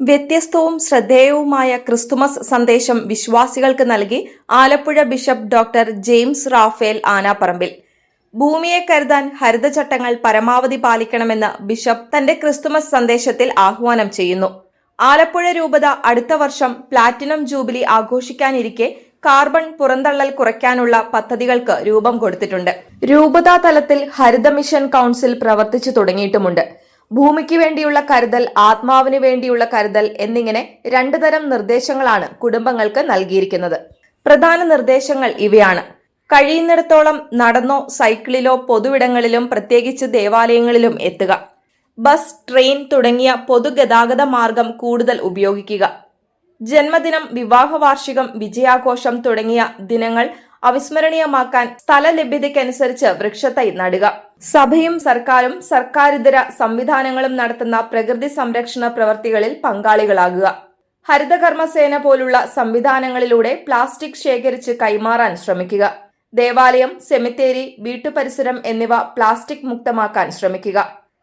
വ്യത്യസ്തവും ശ്രദ്ധേയവുമായ ക്രിസ്തുമസ് സന്ദേശം വിശ്വാസികൾക്ക് നൽകി Alappuzha bishop doctor James Raphael Anaparambil. ഭൂമിയെ കരുതാൻ ഹരിതചട്ടങ്ങൾ പരമാവധി പാലിക്കണമെന്ന് ബിഷപ്പ് തന്റെ ക്രിസ്തുമസ് സന്ദേശത്തിൽ ആഹ്വാനം ചെയ്യുന്നു. ആലപ്പുഴ രൂപത അടുത്ത വർഷം പ്ലാറ്റിനം ജൂബിലി ആഘോഷിക്കാനിരിക്കെ കാർബൺ പുറന്തള്ളൽ കുറയ്ക്കാനുള്ള പദ്ധതികൾക്ക് രൂപം കൊടുത്തിട്ടുണ്ട്. രൂപതാ തലത്തിൽ ഹരിത മിഷൻ കൌൺസിൽ പ്രവർത്തിച്ചു തുടങ്ങിയിട്ടുമുണ്ട്. ഭൂമിക്ക് വേണ്ടിയുള്ള കരുതൽ ആത്മാവിന് വേണ്ടിയുള്ള കരുതൽ എന്നിങ്ങനെ രണ്ടു തരം നിർദ്ദേശങ്ങളാണ് കുടുംബങ്ങൾക്ക് നൽകിയിരിക്കുന്നത്. പ്രധാന നിർദ്ദേശങ്ങൾ ഇവയാണ്. കഴിയുന്നിടത്തോളം നടന്നോ സൈക്കിളിലോ പൊതുവിടങ്ങളിലും പ്രത്യേകിച്ച് ദേവാലയങ്ങളിലും എത്തുക. ബസ് ട്രെയിൻ തുടങ്ങിയ പൊതുഗതാഗത മാർഗം കൂടുതൽ ഉപയോഗിക്കുക. ജന്മദിനം വിവാഹ വാർഷികം വിജയാഘോഷം തുടങ്ങിയ ദിനങ്ങൾ അവിസ്മരണീയമാക്കാൻ സ്ഥല ലഭ്യതയ്ക്കനുസരിച്ച് വൃക്ഷത്തൈ നടുക. സഭയും സർക്കാരും സർക്കാരിതര സംവിധാനങ്ങളും നടത്തുന്ന പ്രകൃതി സംരക്ഷണ പ്രവർത്തികളിൽ പങ്കാളികളാകുക. ഹരിതകർമ്മസേന പോലുള്ള സംവിധാനങ്ങളിലൂടെ പ്ലാസ്റ്റിക് ശേഖരിച്ച് കൈമാറാൻ ശ്രമിക്കുക. ദേവാലയം സെമിത്തേരി വീട്ടുപരിസരം എന്നിവ പ്ലാസ്റ്റിക് മുക്തമാക്കാൻ ശ്രമിക്കുക.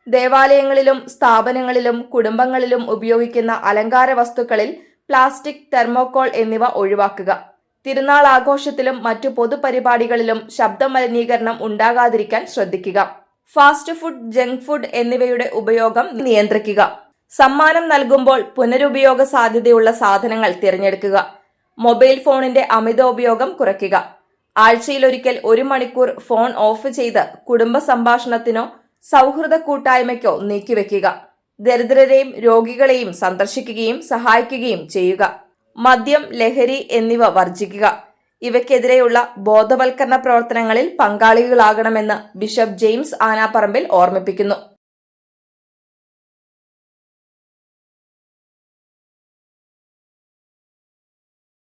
ദേവാലയങ്ങളിലും സ്ഥാപനങ്ങളിലും കുടുംബങ്ങളിലും ഉപയോഗിക്കുന്ന അലങ്കാര വസ്തുക്കളിൽ പ്ലാസ്റ്റിക് തെർമോകോൾ എന്നിവ ഒഴിവാക്കുക. തിരുനാൾ ആഘോഷത്തിലും മറ്റു പൊതുപരിപാടികളിലും ശബ്ദ മലിനീകരണം ഉണ്ടാകാതിരിക്കാൻ ശ്രദ്ധിക്കുക. ഫാസ്റ്റ് ഫുഡ് ജങ്ക് ഫുഡ് എന്നിവയുടെ ഉപയോഗം നിയന്ത്രിക്കുക. സമ്മാനം നൽകുമ്പോൾ പുനരുപയോഗ സാധ്യതയുള്ള സാധനങ്ങൾ തിരഞ്ഞെടുക്കുക. മൊബൈൽ ഫോണിന്റെ അമിത ഉപയോഗം കുറയ്ക്കുക. ആഴ്ചയിലൊരിക്കൽ ഒരു മണിക്കൂർ ഫോൺ ഓഫ് ചെയ്ത് കുടുംബ സംഭാഷണത്തിനോ സൗഹൃദ കൂട്ടായ്മയ്ക്കോ നീക്കിവെക്കുക ദരിദ്രരെയും രോഗികളെയും സന്ദർശിക്കുകയും സഹായിക്കുകയും ചെയ്യുക. മദ്യം ലഹരി എന്നിവ വർജിക്കുക ഇവയ്ക്കെതിരെയുള്ള ബോധവൽക്കരണ പ്രവർത്തനങ്ങളിൽ പങ്കാളികളാകണമെന്ന് ബിഷപ്പ് ജെയിംസ് ആനാപ്പറമ്പിൽ ഓർമ്മിപ്പിക്കുന്നു.